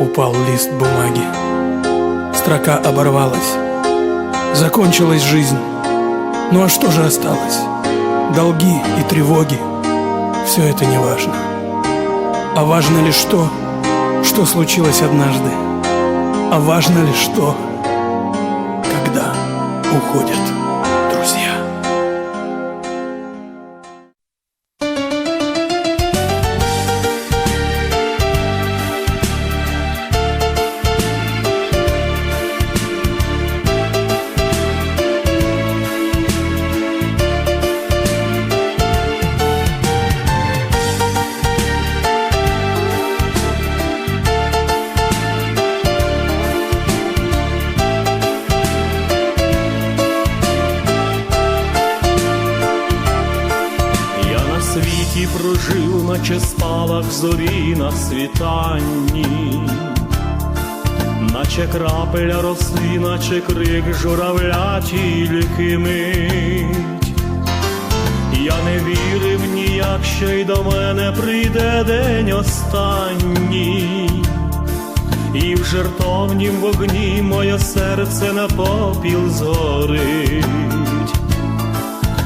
упал лист бумаги. Строка оборвалась. Закончилась жизнь. Ну а что же осталось? Долги и тревоги. Все это не важно. А важно лишь то, что случилось однажды. А важно лишь то, когда уходят спалах зорі на світанні, наче крапеля роси, наче крик журавля тільки мить. Я не вірив ніяк, що й до мене прийде день останній, і в жертовнім вогні моє серце на попіл згорить.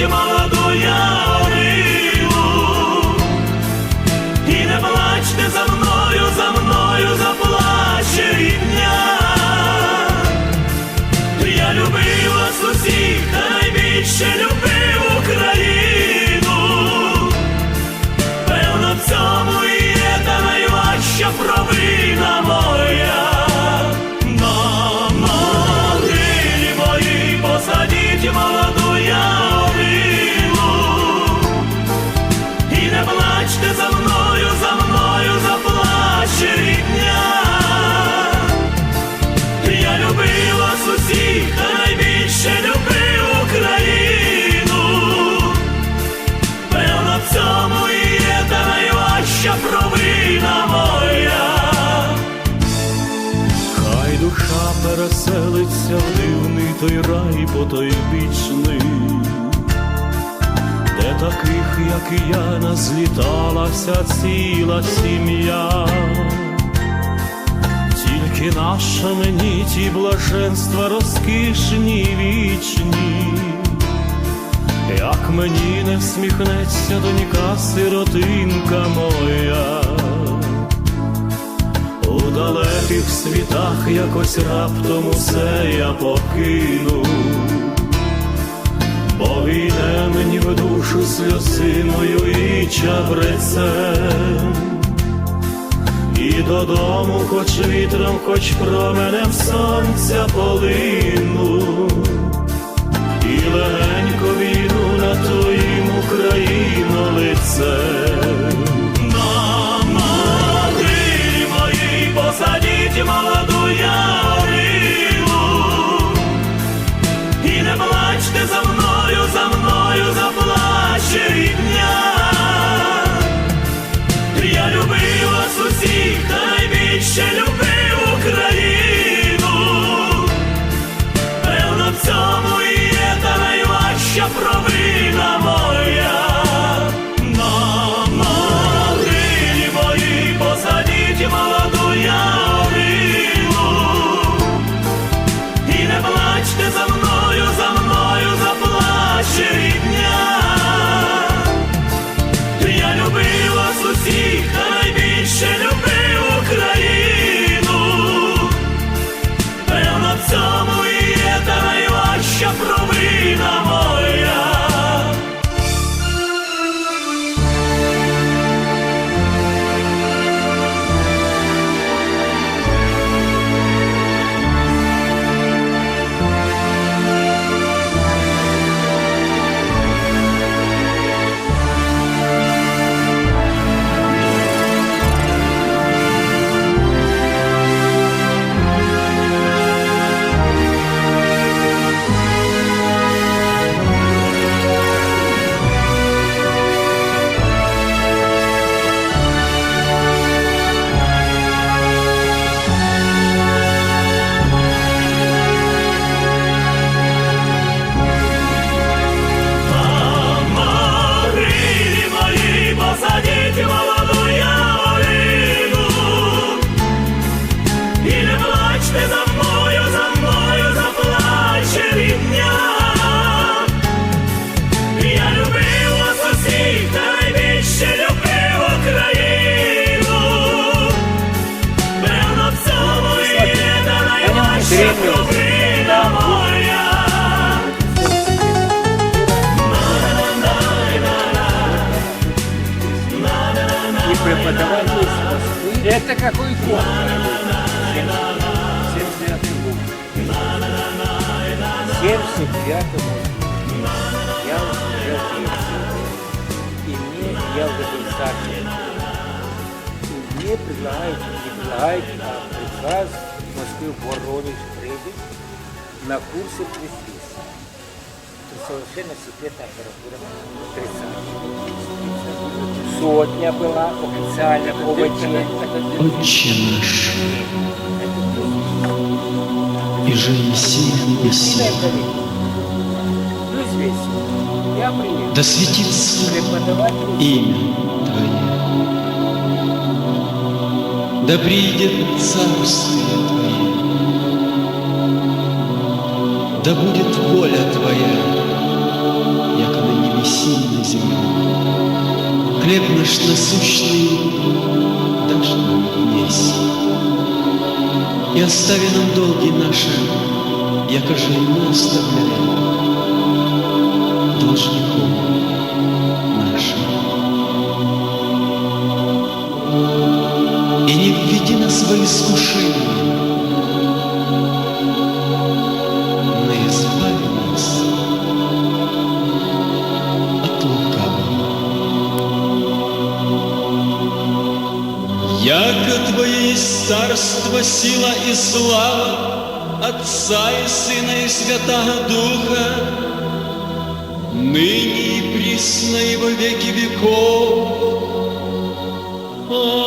Посадіть молоду ялину і не плачте за мною, за мною заплаче рідня. Я любив вас усіх, та найбільше любив Україну. Певно, в цьому і є та найважча провина моя. Переселиться в дивний той рай потойбічний, де таких, як і я, назліталася ціла сім'я. Тільки наша мені ті блаженства розкішні вічні, як мені не всміхнеться донька сиротинка моя, далеких світах якось раптом усе я покину, бо війне мені в душу сльозиною і чабрецем. І додому, хоч вітром, хоч променем сонця полину, і легенько війну на твоїм Україно лицем. цьому є та найважча про. 79 год. Я уже лекцию. И мне, я уже был старше. И мне предлагают, не предлагают, а приказ в Москве в Воронеж приедет на курсы пресс совершенно секретная аппаратура 30. Сотня была официально ОВЧ. Отче наш, И же еси на небеси, Ну, да светится имя Твое. Да придет царствие Твое. Да будет воля Твоя, яко на небеси и на земле. Хлеб наш насущный И остави нам долги наши, яко же и мы оставляем царство, сила и слава Отца и Сына и Святого Духа, ныне и присно и во веки веков. Аминь.